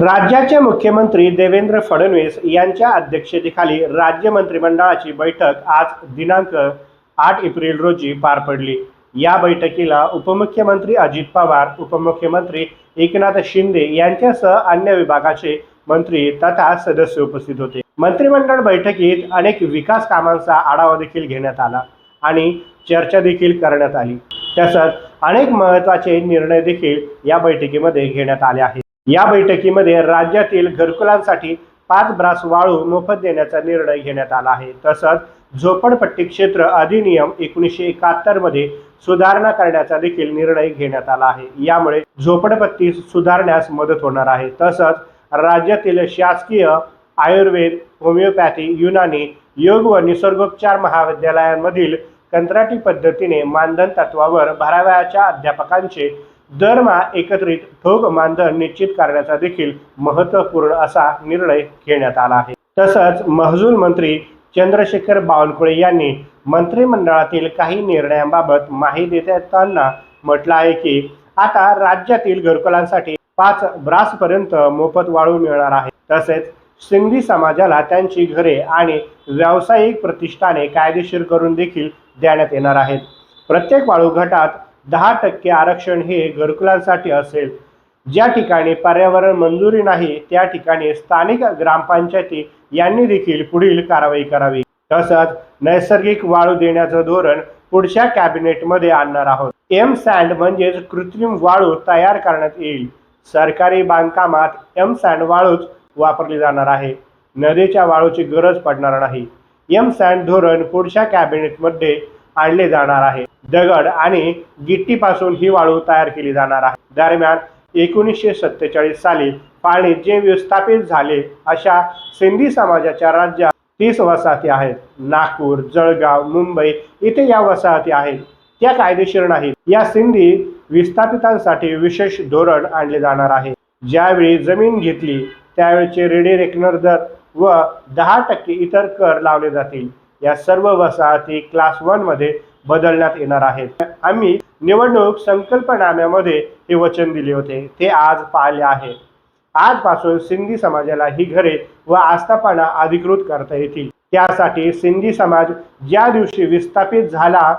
राज्याचे मुख्यमंत्री देवेंद्र फडणवीस यांच्या अध्यक्षतेखाली राज्य मंत्रिमंडळाची बैठक आज दिनांक आठ एप्रिल रोजी पार पडली. या बैठकीला उपमुख्यमंत्री अजित पवार उपमुख्यमंत्री एकनाथ शिंदे यांच्यासह अन्य विभागाचे मंत्री तथा सदस्य उपस्थित होते. मंत्रिमंडळ बैठकीत अनेक विकास कामांचा आढावा देखील घेण्यात आला आणि चर्चा देखील करण्यात आली. तसंच अनेक महत्त्वाचे निर्णय देखील या बैठकीमध्ये घेण्यात आले आहेत. या बैठकीमध्ये राज्यातील घरकुलांसाठी पाच ब्रास वाळू मोफत देण्याचा निर्णय घेण्यात आला आहे. तसंच झोपडपट्टी क्षेत्र अधिनियम एकोणीसशे एकाहत्तरमध्ये सुधारणा करण्याचा देखील निर्णय घेण्यात आला आहे. यामुळे झोपडपट्टी सुधारण्यास मदत होणार आहे. तसंच राज्यातील शासकीय आयुर्वेद होमिओपॅथी युनानी योग व निसर्गोपचार महाविद्यालयांमधील कंत्राटी पद्धतीने मानधन तत्वावर भरावयाच्या अध्यापकांचे दरमहा एकत्रित ठोक मानधन निश्चित करण्याचा देखील महत्त्वपूर्ण असा निर्णय घेण्यात आला आहे. तसंच महसूल मंत्री चंद्रशेखर बावनकुळे यांनी मंत्रिमंडळातील काही निर्णयांबाबत माहिती देताना म्हटलं आहे की आता राज्यातील घरकुलांसाठी पाच ब्रासपर्यंत मोफत वाळू मिळणार आहे. तसेच सिंधी समाजाला त्यांची घरे आणि व्यावसायिक प्रतिष्ठाने कायदेशीर करून देखील देण्यात येणार आहेत. प्रत्येक वाळू गटात दहा टक्के आरक्षण हे घरकुलांसाठी असेल. ज्या ठिकाणी पर्यावरण मंजुरी नाही त्या ठिकाणी स्थानिक ग्रामपंचायती यांनी देखील पुढील कारवाई करावी. तसंच नैसर्गिक वाळू देण्याचं धोरण पुढच्या कॅबिनेटमध्ये आणणार आहोत. एम सँड म्हणजेच कृत्रिम वाळू तयार करण्यात येईल. सरकारी बांधकामात एम सँड वाळूच वापरली जाणार आहे. नदीच्या वाळूची गरज पडणार नाही. एम सँड धोरण पुढच्या कॅबिनेटमध्ये आणले जाणार आहे. दगड आणि गिट्टीपासून ही वाळू तयार केली जाणार आहे. दरम्यान एकोणीसशे सत्तेचाळीस साली पाणी जे विस्थापित झाले अशा सिंधी समाजाच्या राज्यात तीस वसाहती आहेत. नागपूर जळगाव मुंबई इथे या वसाहती आहेत. त्या कायदेशीर नाहीत. या सिंधी विस्थापितांसाठी विशेष धोरण आणले जाणार आहे. ज्यावेळी जमीन घेतली त्यावेळचे रेडी रेकनर दर व दहा टक्के इतर कर लावले जातील. या सर्व वसाहती क्लास वनमध्ये बदलण्यात येणार आहेत. आम्ही निवडणूक संकल्पनाम्यामध्ये हे वचन दिले होते. ते आज पाळले आहे. आजपासून सिंधी समाजाला ही घरे व आस्थापना अधिकृत करता येतील. त्यासाठी सिंधी समाज ज्या दिवशी विस्थापित झाला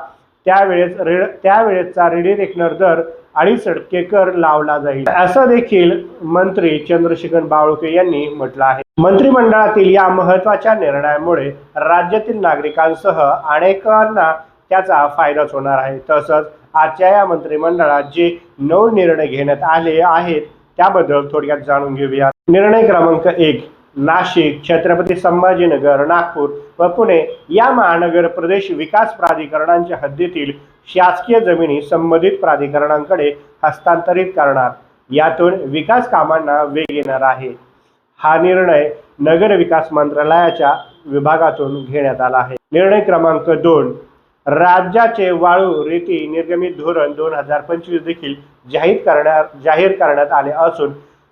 त्यावेळेस रेड त्यावेळेचा रेडी रेकनर दर अडीच टक्के कर लावला जाईल. असं देखील मंत्री चंद्रशेखर बावळके यांनी म्हटलं आहे. मंत्रिमंडळातील या महत्त्वाच्या निर्णयामुळे राज्यातील नागरिकांसह अनेकांना त्याचा फायदाच होणार आहे. तसंच आजच्या या मंत्रिमंडळात जे नऊ निर्णय घेण्यात आले आहेत त्याबद्दल थोडक्यात जाणून घेऊया. निर्णय क्रमांक एक नाशिक छत्रपती संभाजीनगर नागपूर व पुणे या महानगर प्रदेश विकास प्राधिकरणांच्या हद्दीतील शासकीय जमिनी संबंधित प्राधिकरणांकडे हस्तांतरित करणार. यातून विकास कामांना वेग येणार आहे. हा निर्णय नगर विकास मंत्रालयाच्या विभागातून घेण्यात आला आहे. निर्णय क्रमांक दोन राज्याचे वाळू रेती निर्गमित धोरण दोन हजार पंचवीस देखील जाहीर करण्यात जाहीर करण्यात आले असून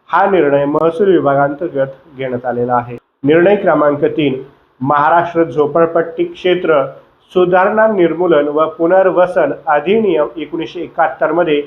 हा निर्णय महसूल विभागांतर्गत घेण्यात आलेला आहे. निर्णय क्रमांक तीन महाराष्ट्र झोपडपट्टी क्षेत्र सुधारणा निर्मूलन व पुनर्वसन अधिनियम एकोणीसशे एकाहत्तरमध्ये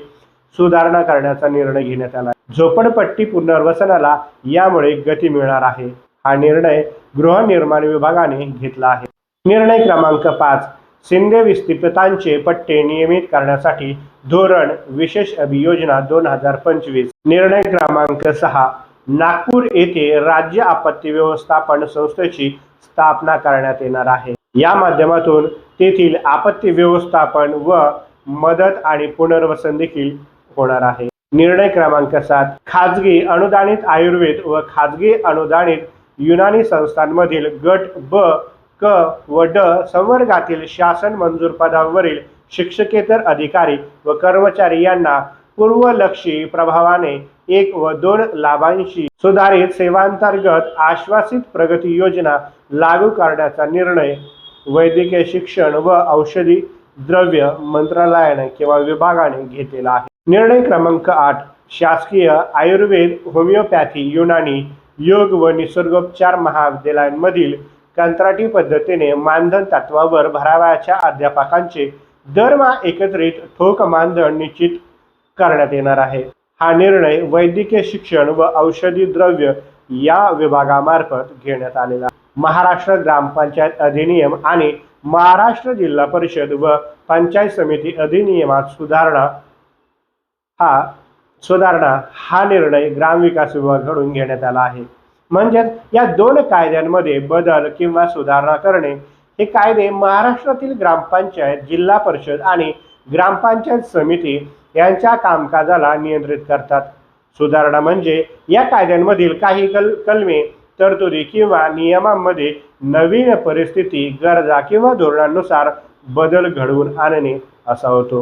सुधारणा करण्याचा निर्णय घेण्यात आला झोपडपट्टी पुनर्वसनाला यामुळे गती मिळणार आहे. हा निर्णय गृहनिर्माण विभागाने घेतला आहे. निर्णय क्रमांक पाच शिंदे विस्थापितांचे पट्टे नियमित करण्यासाठी धोरण विशेष अभियोजना दोन हजार पंचवीस. निर्णय क्रमांक सहा. नागपूर येथे राज्य आपत्ती व्यवस्थापन संस्थेची स्थापना करण्यात येणार आहे. या माध्यमातून तेथील आपत्ती व्यवस्थापन व मदत आणि पुनर्वसन देखील होणार आहे. निर्णय क्रमांक सात. खाजगी अनुदानित आयुर्वेद व खाजगी अनुदानित युनानी संस्थांमधील गट ब क व ड संवर्गातील शासन मंजूर पदावरील शिक्षकेतर अधिकारी व कर्मचारी यांना पूर्वलक्षी प्रभावाने एक व दोन लाभांशी सुधारित सेवांतर्गत आश्वासित प्रगती योजना लागू करण्याचा निर्णय वैद्यकीय शिक्षण व औषधी द्रव्य मंत्रालयाने किंवा विभागाने घेतलेला आहे. निर्णय क्रमांक आठ शासकीय आयुर्वेद होमिओपॅथी युनानी योग व निसर्गोपचार महाविद्यालयांमधील कंत्राटी पद्धतीने मानधन तत्वावर भरावयाच्या अध्यापकांचे दरमहा एकत्रित ठोक मानधन निश्चित करण्यात येणार आहे हा निर्णय वैद्यकीय शिक्षण व औषधी द्रव्य या विभागामार्फत घेण्यात आलेला आहे. महाराष्ट्र ग्रामपंचायत अधिनियम आणि महाराष्ट्र जिल्हा परिषद व पंचायत समिती अधिनियमात सुधारणा हा सुधारणा हा निर्णय ग्रामविकास विभागाकडून घेण्यात आला आहे म्हणजेच या दोन कायद्यांमध्ये बदल किंवा सुधारणा करणे हे कायदे महाराष्ट्रातील ग्रामपंचायत जिल्हा परिषद आणि ग्रामपंचायत समिती यांच्या कामकाजाला नियंत्रित करतात. सुधारणा म्हणजे या कायद्यांमधील काही कल कलमे तरतुदी किंवा नियमांमध्ये नवीन परिस्थिती गरजा किंवा धोरणांनुसार बदल घडवून आणणे असा होतो.